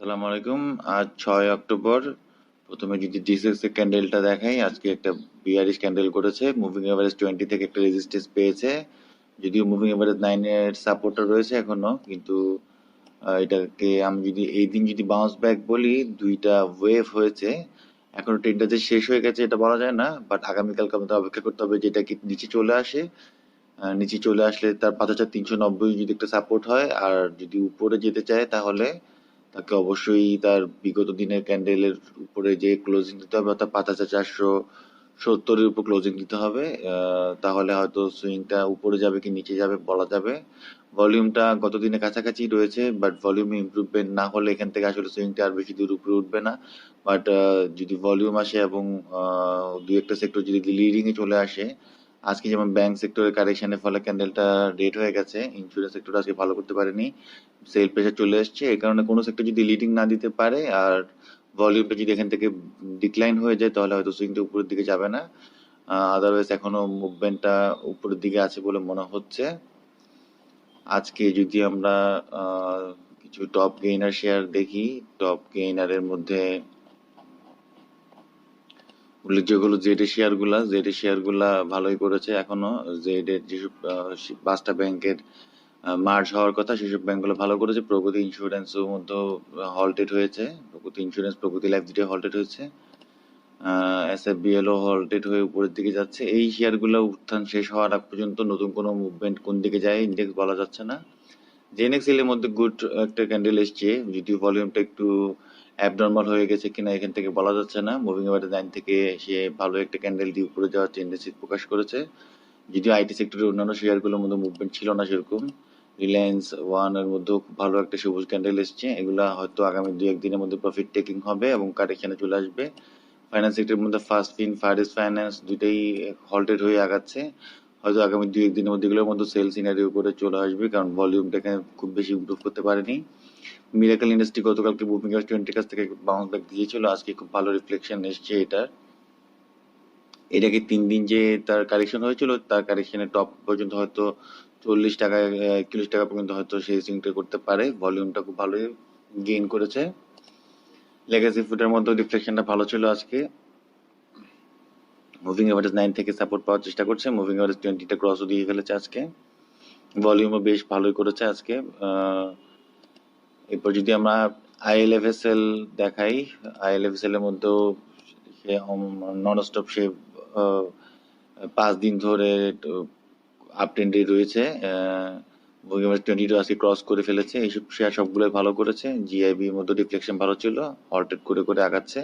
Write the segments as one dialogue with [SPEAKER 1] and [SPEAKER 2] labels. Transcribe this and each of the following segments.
[SPEAKER 1] আসসালামু আলাইকুম। আজ ছয় অক্টোবর। প্রথমে যদি ডিসেক্স এর ক্যান্ডেলটা দেখাই, আজকে একটা বিয়ারিশ ক্যান্ডেল করেছে। মুভিং এভারেজ টোয়েন্টি থেকে একটা রেজিস্ট্যান্স পেয়েছে। যদিও মুভিং এভারেজ নাইন এর সাপোর্টার রয়েছে এখনও, কিন্তু এটাকে আমি যদি এই দিন যদি বাউন্স ব্যাক বলি, দুইটা ওয়েভ হয়েছে। এখনও ট্রেনটা যে শেষ হয়ে গেছে, এটা বলা যায় না বাট আগামীকালকে আমাদের অপেক্ষা করতে হবে যেটা কি নিচে চলে আসে। নিচে চলে আসলে তার পাঁচ হাজার তিনশো নব্বই যদি একটা সাপোর্ট হয়, আর যদি উপরে যেতে চায় তাহলে তাকে অবশ্যই তার বিগত দিনের ক্যান্ডেলের উপরে যে ক্লোজিং দিতে হবে, অর্থাৎ পাঁচ চারশো সত্তরের উপর ক্লোজিং দিতে হবে তাহলে হয়তো সুইংটা উপরে যাবে কি নিচে যাবে বলা যাবে। ভলিউমটা গত দিনের কাছাকাছি রয়েছে বাট ভলিউম ইমপ্রুভমেন্ট না হলে এখান থেকে আসলে সুইংটা আর বেশি দূর উপরে উঠবে না। বাট যদি ভলিউম আসে এবং দুই একটা সেক্টর যদি লিডিং এ চলে আসে আজকে যেমন ব্যাংক সেক্টরের কারেকশনের ফলে ক্যান্ডেলটা রেড হয়ে গেছে ইন্স্যুরেন্স সেক্টর আজকে ভালো করতে পারেনি সেল প্রেশার চলে এসছে এই কারণে কোনো সেক্টর যদি লিডিং না দিতে পারে আর ভলিউমটা যদি এখান থেকে ডিক্লাইন হয়ে যায়, তাহলে হয়তো সুইংটা উপরের দিকে যাবে না। আদারওয়াইজ এখনও মুভমেন্টটা উপরের দিকে আছে বলে মনে হচ্ছে। আজকে যদি আমরা কিছু টপ গেইনার শেয়ার দেখি টপ গেইনারের মধ্যে উল্লেখযোগ্য হলো জেড এর শেয়ারগুলা জেড এর শেয়ারগুলা ভালোই করেছে এখনও। জেড যেসব পাঁচটা ব্যাংকের মার্জ হওয়ার কথা সেসব ব্যাংকগুলো ভালো করেছে। প্রগতি ইন্স্যুরেন্স এর মধ্যে হল্টেড হয়েছে। প্রগতি ইন্স্যুরেন্স, প্রগতি লাইফ দুটো হল্টেড হয়েছে। এস এফ বিএল ও হল্টেড হয়ে উপরের দিকে যাচ্ছে। এই শেয়ারগুলো উত্থান শেষ হওয়ার আগ পর্যন্ত নতুন কোনো মুভমেন্ট কোন দিকে যায় ইন্ডেক্স বলা যাচ্ছে না। জেনেক্সেল এর মধ্যে গুড একটা ক্যান্ডেল এসছে। যদিও ভলিউমটা একটু অ্যাবনর্মাল হয়ে গেছে কিনা এখান থেকে বলা যাচ্ছে না। মুভিং এভারেজ লাইন থেকে সে ভালো একটা ক্যান্ডেল দিয়ে উপরে যাওয়ার টেন্ডেন্সি প্রকাশ করেছে। যদিও আইটি সেক্টরের অন্যান্য শেয়ারগুলোর মধ্যে মুভমেন্ট ছিল না সেরকম। রিলায়েন্স ওয়ানের মধ্যেও খুব ভালো একটা সবুজ ক্যান্ডেল এসছে। এগুলা হয়তো আগামী দু একদিনের মধ্যে প্রফিট টেকিং হবে এবং কারেকশনে চলে আসবে। ফাইন্যান্স সেক্টরের মধ্যে ফার্স্ট ফিন ফায়ারেস ফাইন্যান্স দুইটাই হল্টেড হয়ে আগাচ্ছে। হয়তো আগামী দুই একদিনের মধ্যে এগুলোর মধ্যে সেল সিনারি উপরে চলে আসবে কারণ ভলিউমটাকে খুব বেশি ইমপ্রুভ করতে পারেনি। মিরাকল ইন্ডাস্ট্রি গতকালকে বুকিং টোয়েন্টি কাছ থেকে বাউন্স ব্যাক দিয়েছিল। আজকে খুব ভালো রিফ্লেকশন এসছে এটার এটাকে তিন দিন যে তার কারেকশন হয়েছিল, তার কারেকশনের টপ পর্যন্ত হয়তো চল্লিশ টাকা, একচল্লিশ টাকা পর্যন্ত হয়তো সেই সিংটা করতে পারে। ভলিউমটা খুব ভালোই গেইন করেছে। লেগাসি ফুডের মধ্যে রিফ্লেকশনটা ভালো ছিল আজকে। মুভিং এভারেজ নাইন থেকে সাপোর্ট পাওয়ার চেষ্টা করছে। মুভিং এভারেজ টোয়েন্টিটা ক্রসও দিয়ে ফেলেছে আজকে। ভলিউমও বেশ ভালোই করেছে আজকে। এরপর যদি আমরা আইএলএফএসএল দেখাই আইএলএফএসএল এর মধ্যেও সে নন স্টপ সে পাঁচ দিন ধরে আপ ট্রেন্ডে রয়েছে এভারেজ টোয়েন্টি টু আজকে ক্রস করে ফেলেছে এইসব শেয়ার সবগুলোই ভালো করেছে জিআইবি এর মধ্যে রিফ্লেকশন ভালো ছিল হল্টেড করে করে আগাচ্ছে।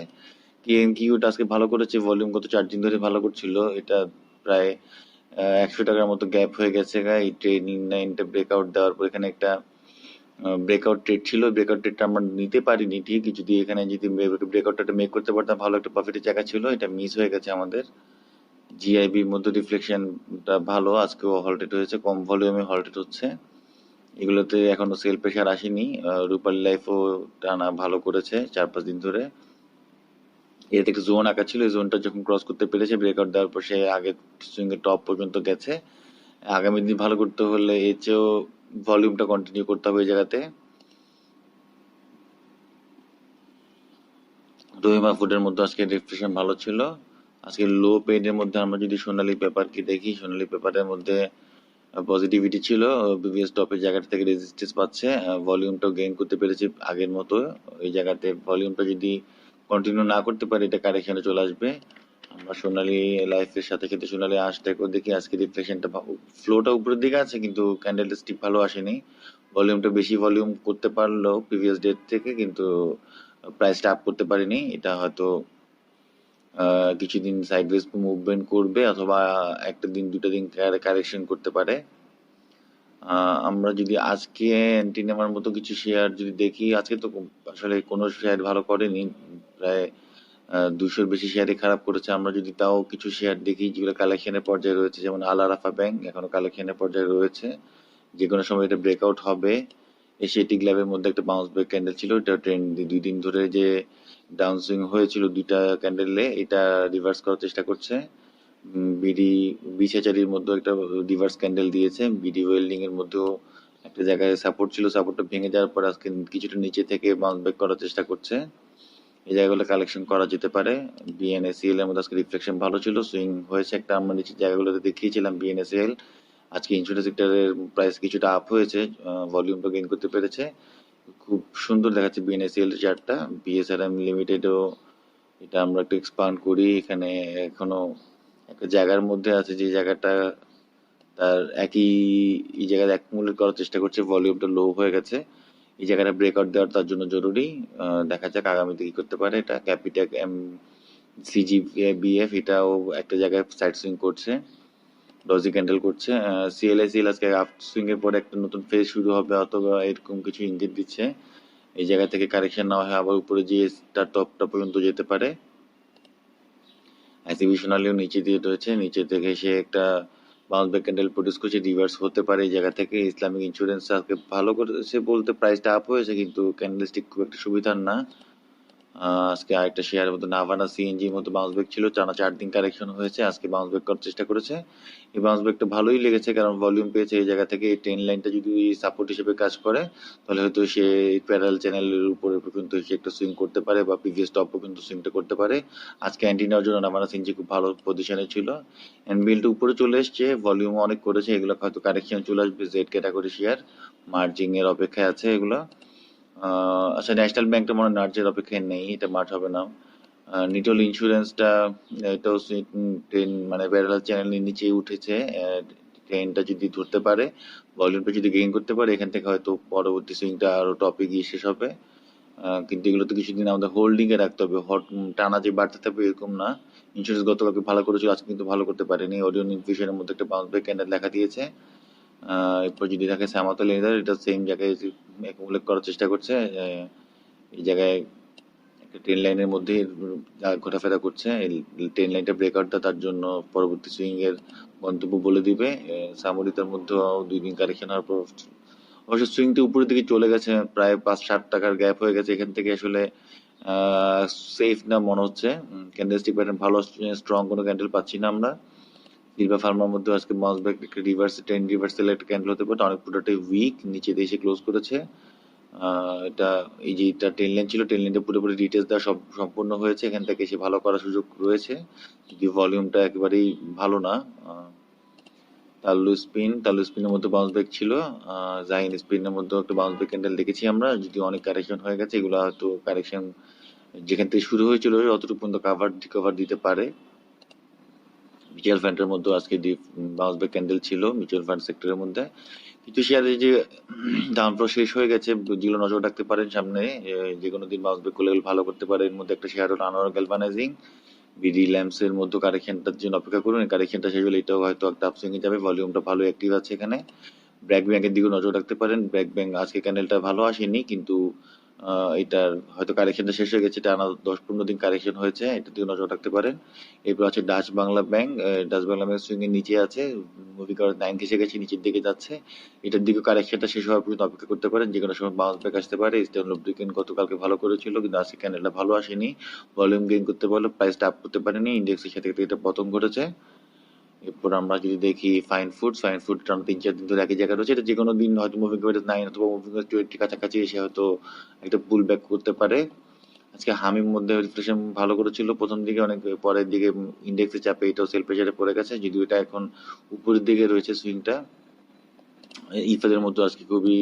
[SPEAKER 1] টিএনকিউটা আজকে ভালো করেছে ভলিউম গত চার দিন ধরে ভালো করছিল, এটা প্রায় একশো টাকার মতো গ্যাপ হয়ে গেছে এই ট্রেনিং নাইনটা ব্রেকআউট দেওয়ার পর এখানে একটা ব্রেকআউট ট্রেড ছিল ব্রেকআউট ট্রেডটা আমরা নিতে পারিনি ঠিকই। যদি এখানে যদি ব্রেকআউটটা মেক করতে পারতাম, ভালো একটা প্রফিটের জায়গা ছিল, এটা মিস হয়ে গেছে আমাদের। জিআইবির মধ্যে রিফ্লেকশনটা ভালো, আজকেও হল্টেড হয়েছে, কম ভলিউমে হল্টেড হচ্ছে। এগুলোতে এখনও সেল প্রেশার আসেনি রূপালী লাইফও টানা ভালো করেছে চার পাঁচ দিন ধরে। এতে একটা জোন আঁকা ছিল, এই জোনটা যখন ক্রস করতে পেরেছে ব্রেকআউট দেওয়ার পর সে আগে এর টপ পর্যন্ত গেছে। আগামী দিন ভালো করতে হলে এর চেয়েও ভলিউমটা কন্টিনিউ করতে হবে এই জায়গাতে। রহিমা ফুডের মধ্যে আজকে রিফ্রেশন ভালো ছিল। আজকে লো পেড এর মধ্যে আমরা যদি সোনালী পেপার কি দেখি, সোনালী পেপারের মধ্যে পজিটিভিটি ছিল। বিবিএস টপের জায়গাটা থেকে রেজিস্ট্যান্স পাচ্ছে। ভলিউমটাও গেইন করতে পেরেছে আগের মতো। এই জায়গাতে ভলিউমটা যদি কন্টিনিউ না করতে পারে, এটা কারেকশনে চলে আসবে। আমরা সোনালী লাইফের সাথে সাথে সোনালী আশটাকেও দেখি আজকে রিফ্লেকশনটা ফ্লোটা উপরের দিকে আছে, কিন্তু ক্যান্ডেলটা স্টিপ ভালো আসেনি। ভলিউমটা বেশি ভলিউম করতে পারল প্রিভিয়াস ডেট থেকে কিন্তু প্রাইসটা আপ করতে পারেনি। এটা হয়তো কিছুদিন সাইডওয়েজ মুভমেন্ট করবে অথবা একটা দিন, দুটো দিন কারেকশন করতে পারে। আমরা যদি আজকে নেওয়ার মতো কিছু শেয়ার যদি দেখি, আজকে তো আসলে কোনো শেয়ার ভালো করেনি। প্রায় দুশোর বেশি শেয়ারই খারাপ করেছে। আমরা যদি তাও কিছু শেয়ার দেখি, যেগুলো কালেকশনের পর্যায়ে রয়েছে, যেমন আল আরাফা ব্যাংক এখনও কালেকশনের পর্যায়ে রয়েছে। যে কোনো সময় এটা ব্রেকআউট হবে। এশিয়াটিক ল্যাবের মধ্যে একটা বাউন্স ব্যাক ক্যান্ডেল ছিল, এটা ট্রেন্ড দুই দিন ধরে যে ডাউন হয়েছিল দুইটা ক্যান্ডেলে এটা রিভার্স করার চেষ্টা করছে। বিডি বিছাচারির মধ্যে একটা রিভার্স ক্যান্ডেল দিয়েছে। বিডি ওয়েল্ডিং এর মধ্যেও একটা জায়গায় সাপোর্ট ছিল। সাপোর্টটা ভেঙে যাওয়ার পর আজকে কিছুটা নিচে থেকে বাউন্স ব্যাক করার চেষ্টা করছে। এই জায়গাগুলো কালেকশন করা যেতে পারে। বিএনএসিএল এর মধ্যে আজকে রিফ্লেকশন ভালো ছিল সুইং হয়েছে একটা, আমরা নিচের জায়গাগুলোতে দেখিয়েছিলাম বিএনএসিএল আজকে ইন্স্যুরেন্স সেক্টরের প্রাইস কিছুটা আপ হয়েছে ভলিউমটা গেইন করতে পেরেছে। খুব সুন্দর দেখাচ্ছে বিএনএসিএল চার্টটা বিএসআরএম লিমিটেডও এটা আমরা একটু এক্সপান্ড করি। এখানে এখনও একটা জায়গার মধ্যে আছে, যে জায়গাটা তার একই, এই জায়গায় অ্যাকুমুলেট করার চেষ্টা করছে ভলিউমটা লো হয়ে গেছে। এই জায়গাটা ব্রেকআউট দেওয়ার তার জন্য জরুরি। দেখা যাক আগামীতে কি করতে পারে। এটা ক্যাপিটাক এম সিজি বিএফ এটাও একটা জায়গায় সাইড সুইং করছে ডজি ক্যান্ডেল করছে। সিএলএসিএল আজকে আপ সুইং এর পরে একটা নতুন ফেজ শুরু হবে, অথবা এরকম কিছু ইঙ্গিত দিচ্ছে। এই জায়গা থেকে কারেকশন নেওয়া হয়, আবার উপরে যে তার টপটা পর্যন্ত যেতে পারে। এক্সিবিশনালিও নিচে দিয়ে রয়েছে। নিচে থেকে সে একটা বাউন্স ব্যাক ক্যান্ডেল প্রডিউস করছে রিভার্স হতে পারে এই জায়গা থেকে। ইসলামিক ইন্স্যুরেন্স আজকে ভালো করেছে বলতে প্রাইসটা আপ হয়েছে, কিন্তু ক্যান্ডেলস্টিক খুব একটা সুবিধার না। আজকে আরেকটা শেয়ারের মতো নাভানা সিএনজির মতো বাউন্স ব্যাক ছিল। টানা চার দিন কারেকশন হয়েছে, আজকে বাউন্স ব্যাক করার চেষ্টা করেছে। এই বাউন্স ব্যাকটা ভালোই লেগেছে, কারণ ভলিউম পেয়েছে এই জায়গা থেকে। এই ট্রেন লাইনটা যদি সাপোর্ট হিসেবে কাজ করে, তাহলে হয়তো সে প্যারাল চ্যানেলের উপরে পর্যন্ত সে একটা সুইং করতে পারে বা প্রিভিয়াস টপ পর্যন্ত সুইংটা করতে পারে। আজকে অ্যান্টি নেওয়ার জন্য নাভানা সিএনজি খুব ভালো পজিশনে ছিল। এনবিএলটা উপরে চলে এসছে ভলিউম অনেক করেছে। এগুলো হয়তো কারেকশন চলে আসবে জেড ক্যাটাগরি শেয়ার মার্জিং এর অপেক্ষায় আছে এগুলো। আচ্ছা ন্যাশনাল ব্যাংকটা মনে হয় নার্জের অপেক্ষায় নেই, এটা মার্চ হবে না। নিটল ইন্স্যুরেন্সটা এটাও ট্রেন মানে ব্যারাল চ্যানেলের নিচেই উঠেছে ট্রেনটা যদি ধরতে পারে ভলিউমটা যদি গেইন করতে পারে, এখান থেকে হয়তো পরবর্তী সুইংটা আরও টপে গিয়ে শেষ হবে। কিন্তু এগুলো তো কিছুদিন আমাদের হোল্ডিং এ রাখতে হবে। হট টানা যে বাড়তে থাকবে এরকম না। ইন্স্যুরেন্স গতকালকে ভালো করেছিল, আজকে কিন্তু ভালো করতে পারেনি। অডিও ইনফিউশনের মধ্যে একটা বাউন্স ব্যাক ক্যান্ডেল দেখা দিয়েছে। এরপর যদি দেখে সামাতো লেদার এটা সেম জায়গায় উল্লেখ করার চেষ্টা করছে এই জায়গায় একটা ট্রেন লাইনের মধ্যে ঘোরাফেরা করছে। ট্রেন লাইনটা ব্রেকআউট তার জন্য পরবর্তী সুইং এর গন্তব্য বলে দিবে। সামরিতার মধ্যে দুই দিন কারেকশন হওয়ার পর অবশ্য সুইংটা উপরের দিকে চলে গেছে, প্রায় পাঁচ ষাট টাকার গ্যাপ হয়ে গেছে। এখান থেকে আসলে সেফ না মনে হচ্ছে। ক্যান্ডেলস্টিক প্যাটার্ন ভালো স্ট্রং কোনো ক্যান্ডেল পাচ্ছি না আমরা। সিলভা ফার্মার মধ্যে আজকে বাউন্স ব্যাক একটা রিভার্স টেন রিভার্সাল একটা ক্যান্ডেল হতে পারে, অনেক পুরোটাই উইক নিচে এসে ক্লোজ করেছে। এটা এই যে এটা টেন লাইন ছিল টেন লাইনটা পুরোপুরি ডিটেলস দেওয়া সব, সম্পূর্ণ হয়েছে, এখান থেকে এসে ভালো করার সুযোগ রয়েছে। যদি ভলিউমটা একেবারেই ভালো না তাল্লু স্পিন তাল্লু স্পিনের মধ্যে বাউন্স ব্যাক ছিল জাইন স্পিনের মধ্যে একটা বাউন্স ব্যাক ক্যান্ডেল দেখেছি আমরা, যদি অনেক কারেকশন হয়ে গেছে, এগুলো হয়তো কারেকশন যেখান থেকে শুরু হয়েছিল, অতটুকু পর্যন্ত কাভার রিকভার দিতে পারে। মিউচুয়াল ফান্ডের মধ্যে আজকে বাউন্স ব্যাক ক্যান্ডেল ছিল মিউচুয়াল ফান্ড সেক্টরের মধ্যে। কিছু শেয়ারে যে ডাউনফ্লো শেষ হয়ে গেছে যেগুলো নজর রাখতে পারেন সামনে যে কোনো দিন বাউন্স ব্যাক করলে ভালো করতে পারে। এর মধ্যে একটা শেয়ার হলো আনোয়ার গ্যালভানাইজিং বিডি ল্যাম্পস এর মধ্যে কারেকশনটার জন্য অপেক্ষা করুন। কারেকশনটা শেষ হলে এটাও হয়তো একটা আপসুইং এ যাবে ভলিউমটা ভালো অ্যাক্টিভ আছে এখানে। ব্র্যাক ব্যাংকের দিকে নজর রাখতে পারেন। ব্র্যাক ব্যাংক আজকে ক্যান্ডেলটা ভালো আসেনি, কিন্তু এটার হয়তো কারেকশনটা শেষ হয়ে গেছে টানা দশ পনেরো দিন কারেকশন হয়েছে এটার দিকে নজর রাখতে পারেন। এরপর আছে Dutch Bangla bank Dutch Bangla bank swing এর নিচে আছে মুভি কার নাইন এসে গেছে, নিচের দিকে যাচ্ছে। এটার দিকে কারেকশনটা শেষ হওয়ার পর্যন্ত অপেক্ষা করতে পারেন যে কোনো সময় বাউন্স ব্যাক আসতে পারে। ইস্টার্ন লুব্রিকেন গতকালকে ভালো করেছিল, কিন্তু আজকে ক্যান্ডেলটা ভালো আসেনি। ভলিউম গেইন করতে পারল প্রাইসটা আপ করতে পারেনি ইন্ডেক্সের সাথে এটা পতন ঘটেছে। এরপর আমরা যদি দেখি ফাইন ফুড ফাইন ফুড টানা তিন, চার দিন ধরে একই জায়গায় রয়েছে, এটা যে কোনো দিন হয়তো মুভিং এভারেজ নাইন অথবা মুভিং টোয়েন্টি কাছাকাছি এসে হয়তো একটা পুল ব্যাক করতে পারে। আজকে হামির মধ্যে রিফ্লেকশন ভালো করেছিল, প্রথম দিকে অনেক, পরের দিকে ইন্ডেক্সের চাপে এটাও সেল প্রেসারে পড়ে গেছে, যদিও এটা এখন উপরের দিকে রয়েছে সুইংটা ইফাদের মধ্যে আজকে খুবই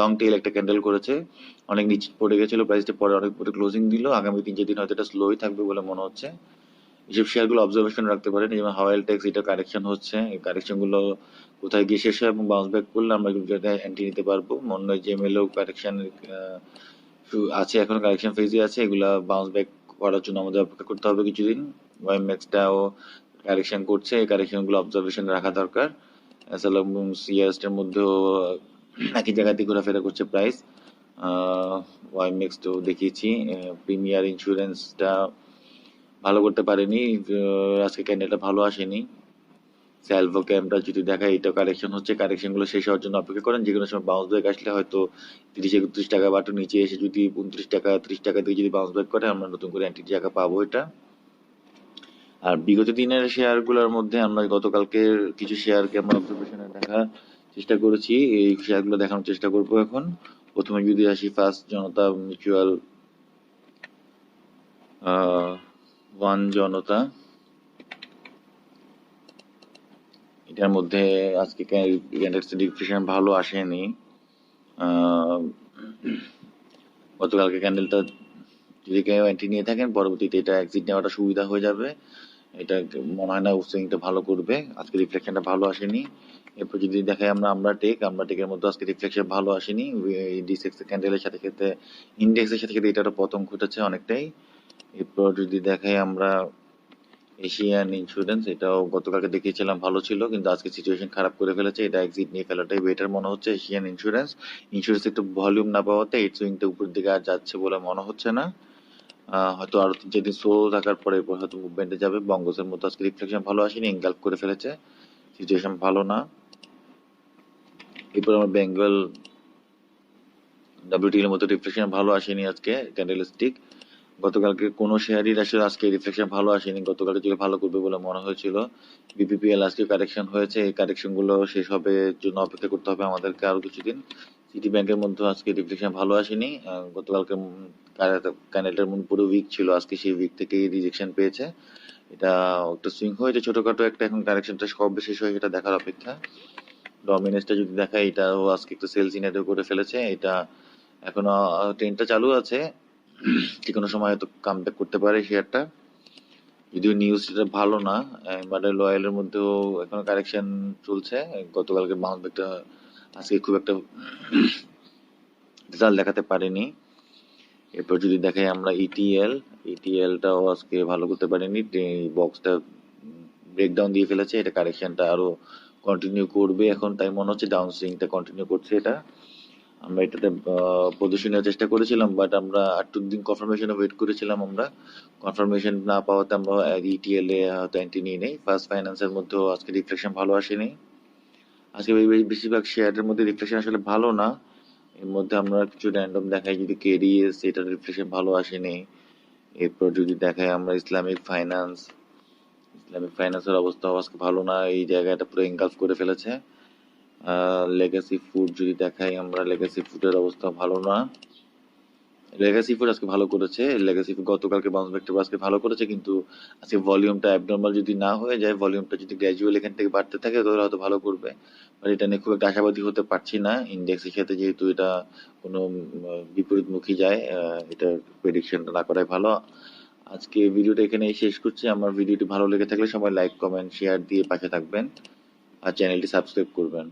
[SPEAKER 1] লং টেল একটা ক্যান্ডেল করেছে, অনেক নিচে পড়ে গেছিল প্রাইসটা পরে অনেক পরে ক্লোজিং দিল, আগামী তিন, চার দিন হয়তো এটা স্লোই থাকবে বলে মনে হচ্ছে। এইসব শেয়ারগুলো অবজারভেশন রাখতে পারেন, যেমন হাওয়াইল ট্যাক্স এটা কারেকশন হচ্ছে। এই কারেকশনগুলো কোথায় গিয়ে শেষ হয় এবং বাউন্স ব্যাক করলে আমরা এগুলো অ্যান্টি নিতে পারব। মনে হয় যে এমএলও কারেকশন আছে, এখন কারেকশন ফেজে আছে। এগুলা বাউন্স ব্যাক করার জন্য আমাদের অপেক্ষা করতে হবে কিছুদিন। ওয়াইম্যাক্সটাও কারেকশন করছে, এই কারেকশনগুলো অবজারভেশন রাখা দরকার। এসএলএম সিএস এর মধ্যেও, একই জায়গাতে ঘোরাফেরা করছে প্রাইস ওয়াইম্যাক্স তো দেখিয়েছি প্রিমিয়ার ইন্স্যুরেন্সটা করতে পারেনি আহ, আজকে ক্যান্ডেলটা ভালো আসেনি। স্যালভো ক্যামটা যদি দেখা এটা কারেকশন হচ্ছে কারেকশনগুলো শেষ হওয়ার জন্য অপেক্ষা করেন যে কোনো সময় বাউন্স ব্যাক আসলে হয়তো তিরিশ একত্রিশ টাকা বা একটু নিচে এসে যদি উনত্রিশ টাকা ত্রিশ টাকা দিয়ে যদি বাউন্স ব্যাক করে আমরা নতুন করে অ্যান্টি টাকা পাবো এটা। আর বিগত দিনের শেয়ারগুলোর মধ্যে আমরা গতকালকে কিছু শেয়ারকে আমরা অবজারভেশনে দেখা চেষ্টা করেছি এই শেয়ারগুলো দেখানোর চেষ্টা করব এখন। প্রথমে যদি আসি first Janata mutual one Janata. এটার মধ্যে আজকে ডিপ্রেশন ভালো আসেনি। গতকালকে ক্যান্ডেলটা যদি কেউ এন্ট্রি নিয়ে থাকেন, পরবর্তীতে এটা এক্সিট নেওয়াটা সুবিধা হয়ে যাবে। এটা মনে হয় না সুইংটা ভালো করবে। আজকে রিফ্লেকশনটা ভালো আসেনি। এরপর যদি দেখাই আমরা আমরা টেক আমরা টেকের মধ্যে আজকে রিফ্লেকশন ভালো আসেনি। ডিসেক্স ক্যান্ডেলের সাথে সাথে ইন্ডেক্সের সাথে সাথে এটারও পতন ঘটেছে অনেকটাই। এরপর যদি দেখাই আমরা এশিয়ান ইন্স্যুরেন্স এটাও গতকালকে দেখিয়েছিলাম, ভালো ছিল, কিন্তু আজকে সিচুয়েশন খারাপ করে ফেলেছে। এটা এক্সিট নিয়ে ফেলাটাই বেটার মনে হচ্ছে এশিয়ান ইন্স্যুরেন্স ইন্স্যুরেন্স একটু ভলিউম না পাওয়াতে এই সুইংটা উপর দিকে আর যাচ্ছে বলে মনে হচ্ছে না। হয়তো আরও তিন, চার দিন স্লো থাকার পরে এরপর হয়তো মুভমেন্টে যাবে। বঙ্গসের মতো আজকে রিফ্লেকশন ভালো আসেনি এনগাল্প করে ফেলেছে। সিচুয়েশন ভালো না। এরপর আমার বেঙ্গল ডাব্লিউটি এর মতো রিফ্লেকশন ভালো আসেনি আজকে ক্যান্ডেল স্টিক গতকালকে কোনো শেয়ারই আসলে আজকে রিফ্লেকশন ভালো আসেনি। গতকালকে থেকে ভালো করবে বলে মনে হয়েছিল বিপিপিএল আজকে কারেকশন হয়েছে, এই কারেকশনগুলো শেষ হবে জন্য অপেক্ষা করতে হবে আমাদেরকে আরও কিছুদিন। সিটি ব্যাংকের মধ্যে আজকে রিফ্লেকশন ভালো আসেনি। গতকালকে ক্যান্ডেলটার মন পুরো উইক ছিল, আজকে সেই উইক থেকেই রিজেকশন পেয়েছে। এটা একটা সুইং হয়েছে ছোটখাটো একটা এখন কারেকশনটা কবে শেষ হয়, এটা দেখার অপেক্ষা। ডমিনেন্সটা যদি দেখাই এটাও আজকে একটু সেলস ইনেটও করে ফেলেছে, এটা এখনও ট্রেনটা চালু আছে। যে কোনো সময় হয়তো কাম করতে পারে শেয়ারটা যদিও নিউজটা ভালো না এবারে লয়ালের মধ্যেও এখনও কারেকশন চলছে। গতকালকে বাউন্স ব্যাকটা আজকে খুব একটা রেজাল্ট দেখাতে পারেনি। এরপর যদি দেখাই আমরা E ইটিএল ইটিএলটাও আজকে ভালো করতে পারেনি। বক্সটা ব্রেকডাউন দিয়ে ফেলেছে, এটা কারেকশনটা আরও কন্টিনিউ করবে এখন। তাই মনে হচ্ছে ডাউন সুইংটা কন্টিনিউ করছে এটা। আমরা এটাতে নেওয়ার চেষ্টা করেছিলাম বাট আমরা আটটু দিন কনফার্মেশনে ওয়েট করেছিলাম আমরা। কনফার্মেশন না পাওয়াতে আমরা ইটিএল এ হয়তো এন্ট্রি নিয়ে নেই। ফার্স্ট ফাইন্যান্সের মধ্যেও আজকে রিফ্লেকশন ভালো আসেনি। আজকে বেশিরভাগ শেয়ারের মধ্যে রিফ্লেকশন আসলে ভালো না। এর মধ্যে আমরা কিছু র্যান্ডম দেখাই, যদি কেডিএস এটার রিফ্লেকশন ভালো আসেনি। এরপর যদি দেখাই আমরা ইসলামিক ফাইন্যান্স ইসলামিক ফাইন্যান্সের অবস্থাও আজকে ভালো না। এই জায়গাটা পুরো এনগালফ করে ফেলেছে। লেগাসি ফুড যদি দেখাই আমরা লেগাসি ফুডের অবস্থা ভালো না। লেগাসি ফুড আজকে ভালো করেছে। লেগাসি ফুড গতকালকে বাউন্স ব্যাকটা আজকে ভালো করেছে কিন্তু আজকে ভলিউমটা অ্যাবনর্মাল যদি না হয়ে যায় ভলিউমটা যদি গ্র্যাজুয়াল এখান থেকে বাড়তে থাকে তাহলে হয়তো ভালো করবে। বাট এটা নিয়ে খুব একটা আশাবাদী হতে পারছি না। ইন্ডেক্সের সাথে যেহেতু এটা কোনো উম, বিপরীতমুখী যায় এটা প্রেডিকশনটা না করাই ভালো। আজকে ভিডিওটা এখানেই শেষ করছি। আমার ভিডিওটি ভালো লেগে থাকলে সবাই লাইক কমেন্ট শেয়ার দিয়ে পাশে থাকবেন। আর চ্যানেলটি সাবস্ক্রাইব করবেন।